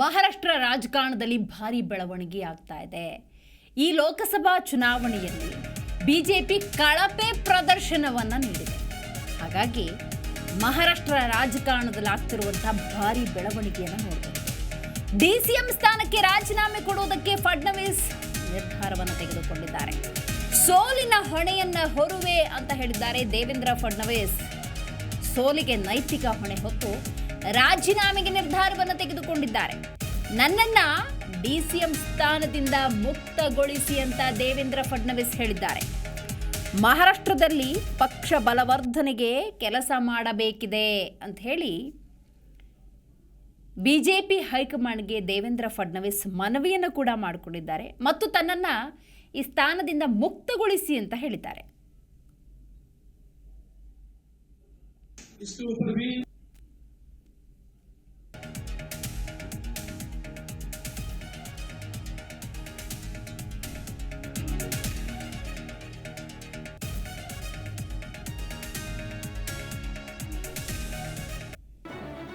ಮಹಾರಾಷ್ಟ್ರ ರಾಜಕಾರಣದಲ್ಲಿ ಭಾರಿ ಬೆಳವಣಿಗೆ ಆಗ್ತಾ ಇದೆ. ಈ ಲೋಕಸಭಾ ಚುನಾವಣೆಯಲ್ಲಿ ಬಿಜೆಪಿ ಕಳಪೆ ಪ್ರದರ್ಶನವನ್ನು ನೀಡಿದೆ. ಹಾಗಾಗಿ ಮಹಾರಾಷ್ಟ್ರ ರಾಜಕಾರಣದಲ್ಲಿ ಆಗ್ತಿರುವಂತಹ ಭಾರಿ ಬೆಳವಣಿಗೆಯನ್ನು ನೋಡಬಹುದು ಡಿಸಿಎಂ ಸ್ಥಾನಕ್ಕೆ ರಾಜೀನಾಮೆ ಕೊಡುವುದಕ್ಕೆ ಫಡ್ನವೀಸ್ ನಿರ್ಧಾರವನ್ನು ತೆಗೆದುಕೊಂಡಿದ್ದಾರೆ. ಸೋಲಿನ ಹೊಣೆಯನ್ನ ಹೊರುವೆ ಅಂತ ಹೇಳಿದ್ದಾರೆ ದೇವೇಂದ್ರ ಫಡ್ನವೀಸ್. ಸೋಲಿಗೆ ನೈತಿಕ ಹೊಣೆ ಹೊತ್ತು ರಾಜೀನಾಮೆಗೆ ನಿರ್ಧಾರವನ್ನು ತೆಗೆದುಕೊಂಡಿದ್ದಾರೆ. ನನ್ನನ್ನ ಡಿಸಿಎಂ ಸ್ಥಾನದಿಂದ ಮುಕ್ತಗೊಳಿಸಿ ಅಂತ ದೇವೇಂದ್ರ ಫಡ್ನವೀಸ್ ಹೇಳಿದ್ದಾರೆ. ಮಹಾರಾಷ್ಟ್ರದಲ್ಲಿ ಪಕ್ಷ ಬಲವರ್ಧನೆಗೆ ಕೆಲಸ ಮಾಡಬೇಕಿದೆ ಅಂತ ಹೇಳಿ ಬಿಜೆಪಿ ಹೈಕಮಾಂಡ್ಗೆ ದೇವೇಂದ್ರ ಫಡ್ನವೀಸ್ ಮನವಿಯನ್ನು ಕೂಡ ಮಾಡಿಕೊಂಡಿದ್ದಾರೆ ಮತ್ತು ತನ್ನನ್ನ ಈ ಸ್ಥಾನದಿಂದ ಮುಕ್ತಗೊಳಿಸಿ ಅಂತ ಹೇಳಿದ್ದಾರೆ.